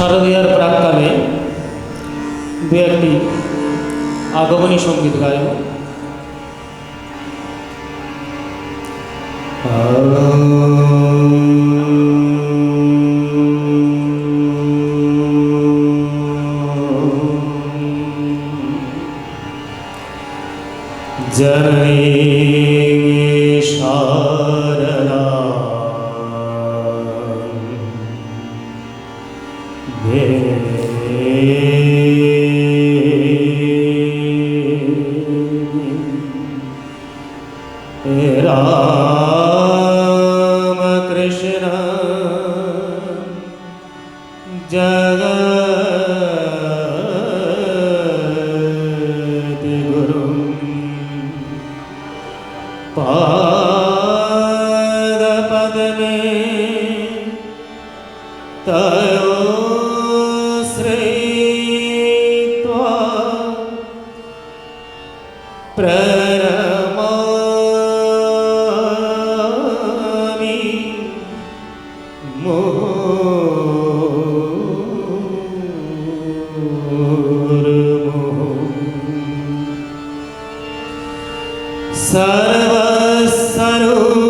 শারদীয়ার প্রাক্কালে দু একটি আগমনী সংগীত গাইব জননী म कृष्ण जगुरु तयो श्रीत्वा प्र સર્વ સર્વ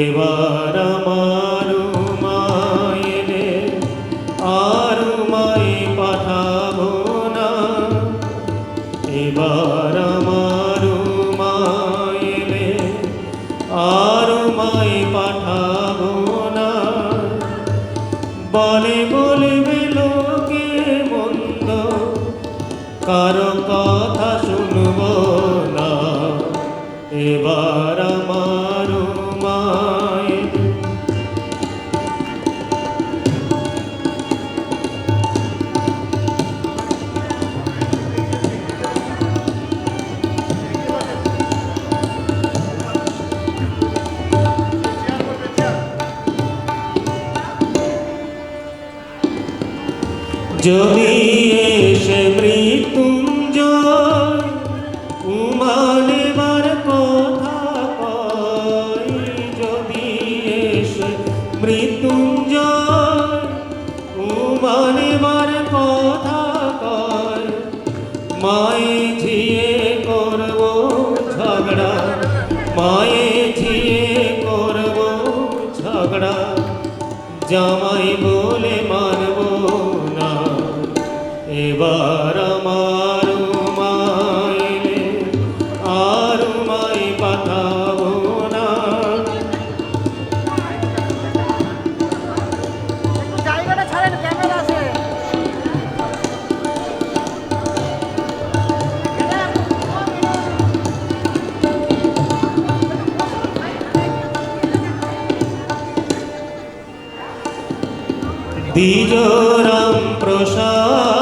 এবার আমার মায়েরে আর মাই পাঠাবো না। এবার আমার মায়েরে আর মাই পাঠাবো বলে বলবে লোকে মন্দ, কারও কথা শুনব না। এবার যদি এসে মৃত্যুঞ্জয় উমানেবার কথা কয়, যদি এসে মৃত্যুঞ্জয় উমানেবার কথা কয়, মায়ে ঝিয়ে করব ঝগড়া, মায়ে ঝিয়ে করব ঝগড়া, জামাই বলে মানব না এবার আমার মাইলে আর মাই না। দ্বিজরাম প্রসাদ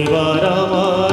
এবার আমার